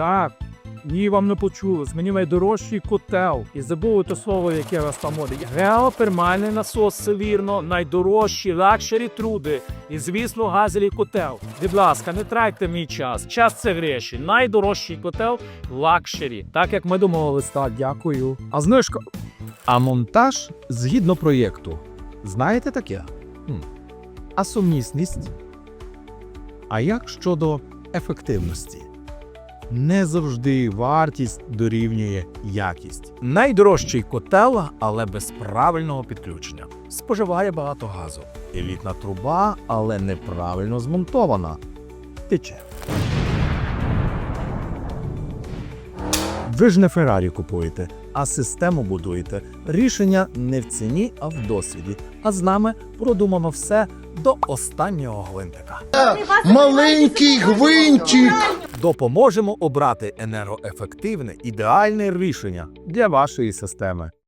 Так. Ні, вам не почулось. Мені найдорожчий котел. І забули те слово, яке вас там моди. Геотермальний насос, все вірно, найдорожчі лакшері труди. І, звісно, газовий котел. Будь ласка, не тратьте мій час. Час це гроші. Найдорожчий котел лакшері. Так як ми домовились, так, дякую. А знижка. А монтаж згідно проєкту. Знаєте таке? Хм. А сумісність? А як щодо ефективності? Не завжди вартість дорівнює якість. Найдорожчий котел, але без правильного підключення. Споживає багато газу. Елітна труба, але неправильно змонтована. Тече. Ви ж не Феррарі купуєте, а систему будуєте. Рішення не в ціні, а в досвіді. А з нами продумано все до останнього гвинтика. Маленький гвинтик. Допоможемо обрати енергоефективне ідеальне рішення для вашої системи.